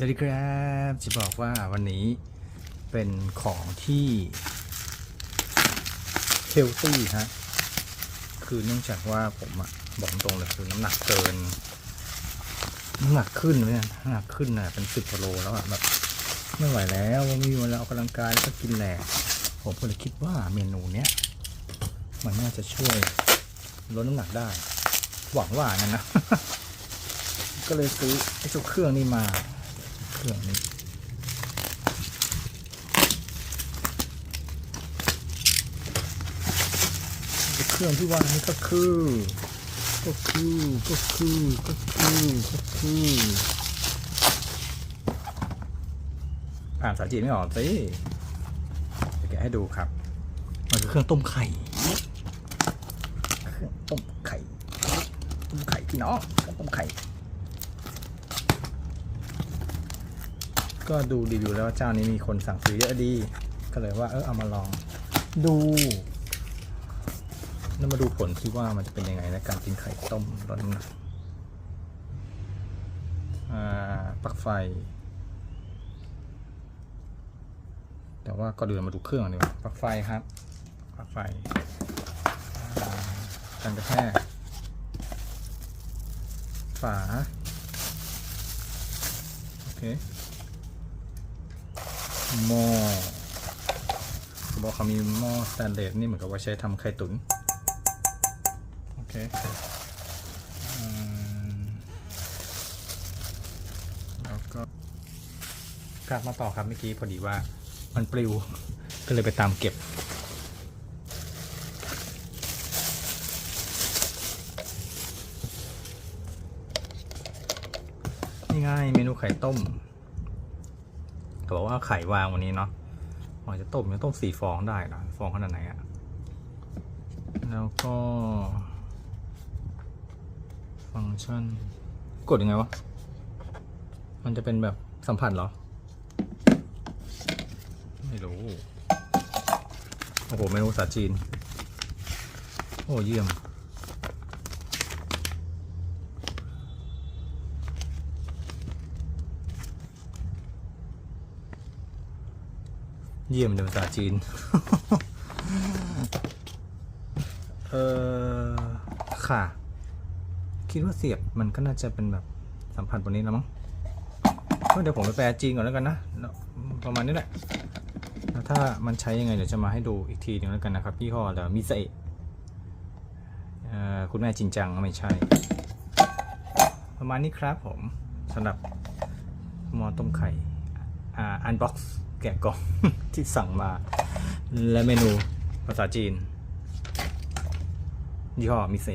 สวัสดีครับจะบอกว่าวันนี้เป็นของที่เฮลตี้ฮะ คือเนื่องจากว่าผมอะบอกตรงเลยคือน้ำหนักเกิน น้ำหนักขึ้นเนี่ยน้ำหนักขึ้นน่ะเป็นสิบกิโลแล้วอะแบบไม่ไหวแล้วไม่มีเวลาออกกำลังกายแล้วก็กินแหลกผมก็เลยคิดว่าเมนูเนี้ยมันน่าจะช่วยลดน้ำหนักได้ หวังว่างั้นนะก็เลยซื้อไอ้เจ้าเครื่องนี้มา เครื่องนี้เครื่องที่ว่านี้ก็คือ ก็คือก็คือก็คือก็คืออ่านภาษาจีนไม่ออกสิจะแกะให้ดูครับ มันคือเครื่องต้มไข่ เครื่องต้มไข่ ต้มไข่พี่น้องเครื่องต้มไข่ ก็ดูรีวิวแล้วว่าเจ้านี้มีคนสั่งซื้อเยอะดี ก็เลยว่าเออเอามาลองดูแล้วมาดูผลที่ว่ามันจะเป็นยังไงนะการกินไข่ต้มลดน้ำหนักอ่าปลั๊กไฟ แต่ว่าก็เดินมาดูเครื่องก่อนดีกว่าปลั๊กไฟครับปลั๊กไฟอ่าการกระแทกฝา โอเค หม้อเขาบอกเขามีหม้อสแตนเลสนี่เหมือนกับว่าใช้ทำไข่ตุ๋นโอเคอืมแล้วก็กลับมาต่อครับเมื่อกี้พอดีว่ามันปลิว ก็เลยไปตามเก็บนี่ง่ายเมนูไข่ต้ม เขาบอกว่าไข่วางวันนี้เนาะมันจะต้มจะต้มสี่ฟองได้นะฟองขนาดไหนอะแล้วก็ ฟังก์ชัน กดยังไงวะ มันจะเป็นแบบสัมผัสเหรอ ไม่รู้ โอ้โหเมนูภาษาจีน โอ้เยี่ยม เยี่ยมในภาษาจีน เออค่ะ คิดว่าเสียบมันก็น่าจะเป็นแบบสัมผัสบนนี้แล้วมั้งเดี๋ยวผมไปแปลจีนก่อนแล้วกันนะ ประมาณนี้แหละ แล้วถ้ามันใช้ยังไงเดี๋ยวจะมาให้ดูอีกทีหนึงแล้วกันนะครับยี่ห้อเดมิเซคุณแม่จริงจังไม่ใช่ ประมาณนี้ครับผมสำหรับหม้อต้มไข่ อันบ็อกซ์แกะกล่องที่สั่งมา และเมนูภาษาจีนยี่ห้อมิเซ